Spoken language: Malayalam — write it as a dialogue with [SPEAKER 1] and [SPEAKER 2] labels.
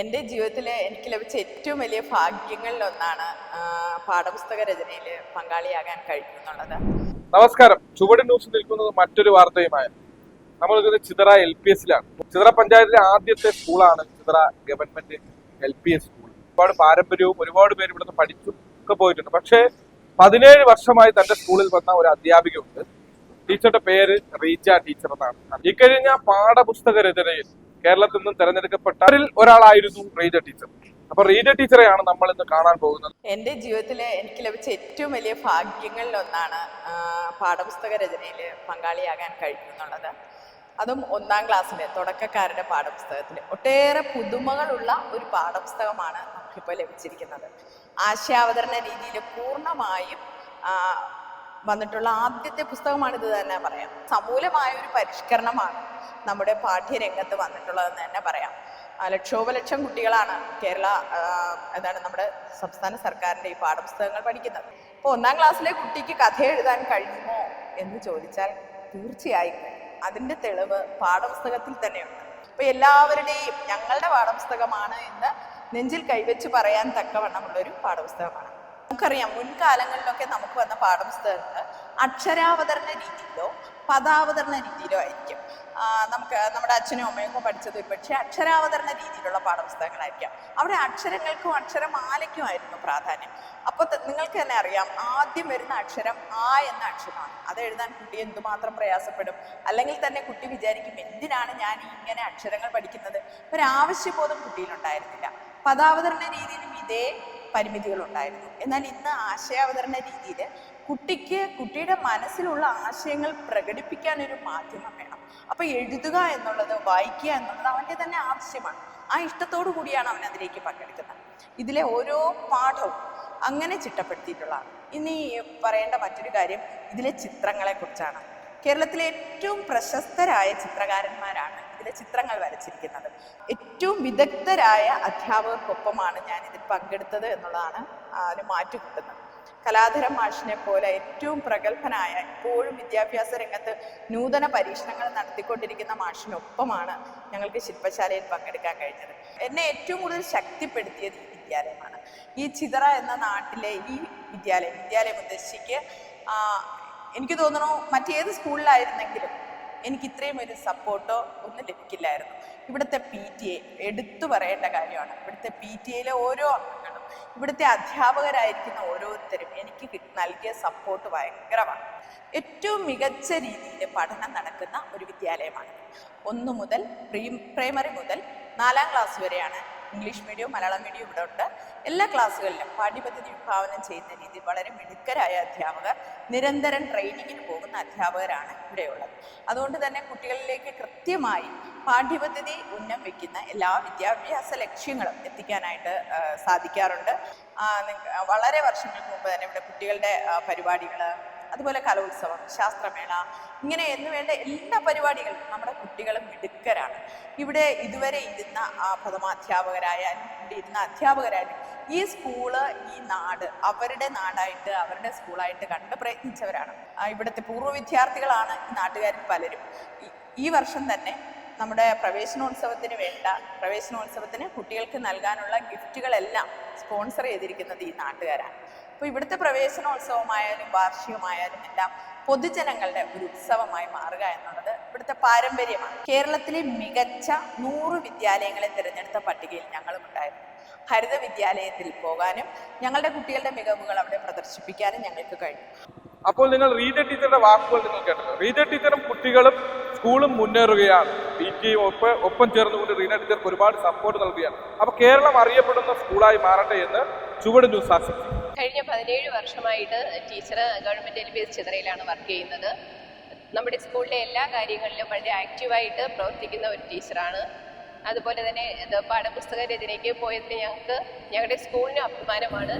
[SPEAKER 1] എന്റെ ജീവിതത്തിൽ എനിക്ക് ലഭിച്ച ഏറ്റവും വലിയ ഭാഗ്യങ്ങളിൽ ഒന്നാണ് പാഠപുസ്തക രചനയിൽ പങ്കാളിയാകാൻ കഴിയുന്നുള്ളത്
[SPEAKER 2] നമസ്കാരം. ചുവട് ന്യൂസ് നിൽക്കുന്നത് മറ്റൊരു വാർത്തയുമായി. നമ്മൾ ചിതറ എൽ പി എസിലാണ് ചിതറ പഞ്ചായത്തിലെ ആദ്യത്തെ സ്കൂളാണ് Chithara government L P S school. ഒരുപാട് പാരമ്പര്യവും ഒരുപാട് പേര് ഇവിടുന്ന് പഠിച്ചു ഒക്കെ പോയിട്ടുണ്ട്. പക്ഷേ പതിനേഴ് വർഷമായി തന്റെ സ്കൂളിൽ വന്ന ഒരു അധ്യാപികയുണ്ട്. ടീച്ചറുടെ പേര് റീജ ടീച്ചർ എന്നാണ് ഇക്കഴിഞ്ഞ പാഠപുസ്തക രചനയിൽ കേരളത്തിൽ നിന്നും തെരഞ്ഞെടുക്കപ്പെട്ടവരിൽ ഒരാളായിരുന്നു റീജ ടീച്ചർ. അപ്പൊ റീജ ടീച്ചറെയാണ് നമ്മൾ ഇന്ന് കാണാൻ പോകുന്നത്.
[SPEAKER 1] എന്റെ ജീവിതത്തിൽ എനിക്ക് ലഭിച്ച ഏറ്റവും വലിയ ഭാഗ്യങ്ങളിൽ ഒന്നാണ് പാഠപുസ്തക രചനയിൽ പങ്കാളിയാകാൻ കഴിയുന്നുള്ളത് അതും ഒന്നാം ക്ലാസ്സിലെ തുടക്കക്കാരുടെ പാഠപുസ്തകത്തിൽ ഒട്ടേറെ പുതുമകളുള്ള ഒരു പാഠപുസ്തകമാണ് നമുക്കിപ്പോൾ ലഭിച്ചിരിക്കുന്നത്. ആശയാവതരണ രീതിയിൽ പൂർണമായും വന്നിട്ടുള്ള ആദ്യത്തെ പുസ്തകമാണ് ഇത് തന്നെ പറയാം. സമൂലമായ ഒരു പരിഷ്കരണമാണ് നമ്മുടെ പാഠ്യരംഗത്ത് വന്നിട്ടുള്ളതെന്ന് തന്നെ പറയാം. ലക്ഷോപലക്ഷം കുട്ടികളാണ് കേരള എന്താണ് നമ്മുടെ സംസ്ഥാന സർക്കാരിന്റെ ഈ പാഠപുസ്തകങ്ങൾ പഠിക്കുന്നത്. അപ്പോൾ ഒന്നാം ക്ലാസ്സിലെ കുട്ടിക്ക് കഥ എഴുതാൻ കഴിയുമോ എന്ന് ചോദിച്ചാൽ തീർച്ചയായും. അതിന്റെ തെളിവ് പാഠപുസ്തകത്തിൽ തന്നെയുണ്ട്. അപ്പോൾ എല്ലാവരുടെയും ഞങ്ങളുടെ പാഠപുസ്തകമാണ് എന്ന് നെഞ്ചിൽ കൈവച്ച് പറയാൻ തക്കവണ്ണമുള്ളൊരു പാഠപുസ്തകമാണ്. നമുക്കറിയാം മുൻകാലങ്ങളിലൊക്കെ നമുക്ക് വന്ന പാഠപുസ്തകങ്ങൾ അക്ഷരാവതരണ രീതിയിലോ പദാവതരണ രീതിയിലോ ആയിരിക്കും. നമുക്ക് നമ്മുടെ അച്ഛനും അമ്മയൊക്കെ പഠിച്ചത് പക്ഷേ അക്ഷരാവതരണ രീതിയിലുള്ള പാഠപുസ്തകങ്ങളായിരിക്കാം. അവിടെ അക്ഷരങ്ങൾക്കും അക്ഷരമാലയ്ക്കും ആയിരുന്നു പ്രാധാന്യം. അപ്പോൾ നിങ്ങൾക്ക് തന്നെ അറിയാം ആദ്യം വരുന്ന അക്ഷരം ആ എന്ന അക്ഷരമാണ്. അത് എഴുതാൻ കുട്ടി എന്തുമാത്രം പ്രയാസപ്പെടും? അല്ലെങ്കിൽ തന്നെ കുട്ടി വിചാരിക്കും എന്തിനാണ് ഞാൻ ഇങ്ങനെ അക്ഷരങ്ങൾ പഠിക്കുന്നത്? ഒരാവശ്യബോധം കുട്ടിയിലുണ്ടായിരുന്നില്ല. പദാവതരണ രീതിയിലും ഇതേ പരിമിതികളുണ്ടായിരുന്നു. എന്നാൽ ഇന്ന് ആശയാവതരണ രീതിയിൽ കുട്ടിക്ക് കുട്ടിയുടെ മനസ്സിലുള്ള ആശയങ്ങൾ പ്രകടിപ്പിക്കാൻ ഒരു മാധ്യമം വേണം. അപ്പൊ എഴുതുക എന്നുള്ളത് വായിക്കുക എന്നുള്ളത് അവന്റെ തന്നെ ആവശ്യമാണ്. ആ ഇഷ്ടത്തോടു കൂടിയാണ് അവൻ അതിലേക്ക് പങ്കെടുക്കുന്നത്. ഇതിലെ ഓരോ പാഠവും അങ്ങനെ ചിട്ടപ്പെടുത്തിയിട്ടുള്ളതാണ് ഇനി പറയേണ്ട മറ്റൊരു കാര്യം ഇതിലെ ചിത്രങ്ങളെ കുറിച്ചാണ് കേരളത്തിലെ ഏറ്റവും പ്രശസ്തരായ ചിത്രകാരന്മാരാണ് ഇതിലെ ചിത്രങ്ങൾ വരച്ചിരിക്കുന്നത്. ഏറ്റവും വിദഗ്ധരായ അധ്യാപകർക്കൊപ്പമാണ് ഞാൻ ഇതിൽ പങ്കെടുത്തത് എന്നുള്ളതാണ് അതിന് മാറ്റുകൂട്ടുന്നത് കലാധരം മാഷിനെ പോലെ ഏറ്റവും പ്രഗത്ഭനായ ഇപ്പോഴും വിദ്യാഭ്യാസ രംഗത്ത് നൂതന പരീക്ഷണങ്ങൾ നടത്തിക്കൊണ്ടിരിക്കുന്ന മാഷിനൊപ്പമാണ് ഞങ്ങൾക്ക് ശില്പശാലയിൽ പങ്കെടുക്കാൻ കഴിഞ്ഞത്. എന്നെ ഏറ്റവും കൂടുതൽ ശക്തിപ്പെടുത്തിയത് ഈ വിദ്യാലയമാണ്. ഈ ചിതറ എന്ന നാട്ടിലെ ഈ വിദ്യാലയം വിദ്യാലയം ഉദ്ദേശിക്ക് എനിക്ക് തോന്നുന്നു മറ്റേത് സ്കൂളിലായിരുന്നെങ്കിലും എനിക്ക് ഇത്രയും ഒരു സപ്പോർട്ടോ ഒന്നും ലഭിക്കില്ലായിരുന്നു. ഇവിടുത്തെ പി ടി എ എടുത്തു പറയേണ്ട കാര്യമാണ്. ഇവിടുത്തെ പി ടി എയിലെ ഓരോ അംഗങ്ങളും ഇവിടുത്തെ അധ്യാപകരായിരിക്കുന്ന ഓരോരുത്തരും എനിക്ക് നൽകിയ സപ്പോർട്ട് ഭയങ്കരമാണ്. ഏറ്റവും മികച്ച രീതിയിൽ പഠനം നടക്കുന്ന ഒരു വിദ്യാലയമാണ്. ഒന്നു മുതൽ പ്രീ പ്രൈമറി മുതൽ നാലാം ക്ലാസ് വരെയാണ് ഇംഗ്ലീഷ് മീഡിയവും മലയാളം മീഡിയവും ഇവിടെ ഉണ്ട്. എല്ലാ ക്ലാസ്സുകളിലും പാഠ്യപദ്ധതി വിഭാവനം ചെയ്യുന്ന രീതി വളരെ മിടുക്കരായ അധ്യാപകർ നിരന്തരം ട്രെയിനിങ്ങിന് പോകുന്ന അധ്യാപകരാണ് ഇവിടെയുള്ളത്. അതുകൊണ്ട് തന്നെ കുട്ടികളിലേക്ക് കൃത്യമായി പാഠ്യപദ്ധതി ഉന്നം വയ്ക്കുന്ന എല്ലാ വിദ്യാഭ്യാസ ലക്ഷ്യങ്ങളും എത്തിക്കാനായിട്ട് സാധിക്കാറുണ്ട്. വളരെ വർഷങ്ങൾക്ക് മുമ്പ് തന്നെ ഇവിടെ കുട്ടികളുടെ പരിപാടികൾ അതുപോലെ കലോത്സവം ശാസ്ത്രമേള ഇങ്ങനെ എന്ന് വേണ്ട എല്ലാ പരിപാടികളും നമ്മുടെ കുട്ടികളും മിടുക്കരാണ്. ഇവിടെ ഇതുവരെ ഇരുന്ന ആ പ്രഥമാധ്യാപകരായാലും ഇവിടെ ഇരുന്ന അധ്യാപകരായാലും ഈ സ്കൂൾ ഈ നാട് അവരുടെ നാടായിട്ട് അവരുടെ സ്കൂളായിട്ട് കണ്ട് പ്രയത്നിച്ചവരാണ്. ഇവിടുത്തെ പൂർവ വിദ്യാർത്ഥികളാണ് നാട്ടുകാരിൽ പലരും. ഈ വർഷം തന്നെ നമ്മുടെ പ്രവേശനോത്സവത്തിന് വേണ്ട പ്രവേശനോത്സവത്തിന് കുട്ടികൾക്ക് നൽകാനുള്ള ഗിഫ്റ്റുകളെല്ലാം സ്പോൺസർ ചെയ്തിരിക്കുന്നത് ഈ നാട്ടുകാരാണ്. അപ്പോൾ ഇവിടുത്തെ പ്രവേശനോത്സവമായാലും വാർഷികമായാലും എല്ലാം പൊതുജനങ്ങളുടെ ഒരു ഉത്സവമായി മാറുക എന്നുള്ളത് ഇവിടുത്തെ പാരമ്പര്യമാണ്. കേരളത്തിലെ മികച്ച നൂറ് വിദ്യാലയങ്ങളെ തിരഞ്ഞെടുത്ത പട്ടികയിൽ ഞങ്ങളും ഉണ്ടായിരുന്നു ഹരിത വിദ്യാലയത്തിൽ പോകാനും ഞങ്ങളുടെ കുട്ടികളുടെ മികവുകൾ അവിടെ പ്രദർശിപ്പിക്കാനും ഞങ്ങൾക്ക് കഴിഞ്ഞു.
[SPEAKER 2] അപ്പോൾ നിങ്ങൾ റീത ടീച്ചറുടെ വാക്കുകൾ നിങ്ങൾ കേട്ടല്ലോ. റീത ടീച്ചറും കുട്ടികളും സ്കൂളും മുന്നേറുകയാണ്. പി ടിയും ഒപ്പം ഒപ്പം ചേർന്നുകൊണ്ട് റീന ടീച്ചർക്ക് ഒരുപാട് സപ്പോർട്ട് നൽകുകയാണ്. അപ്പൊ കേരളം അറിയപ്പെടുന്ന സ്കൂളായി മാറട്ടെ എന്ന് ചുവട് ന്യൂസ് ആശംസിക്കുന്നു.
[SPEAKER 3] കഴിഞ്ഞ പതിനേഴ് വർഷമായിട്ട് teacher government L B S ചിതറയിലാണ് work ചെയ്യുന്നത്. നമ്മുടെ സ്കൂളിലെ എല്ലാ കാര്യങ്ങളിലും വളരെ ആക്റ്റീവായിട്ട് പ്രവർത്തിക്കുന്ന ഒരു ടീച്ചറാണ്. അതുപോലെ തന്നെ പാഠപുസ്തക രചനയ്ക്ക് പോയത് ഞങ്ങൾക്ക് ഞങ്ങളുടെ സ്കൂളിന് അഭിമാനമാണ്.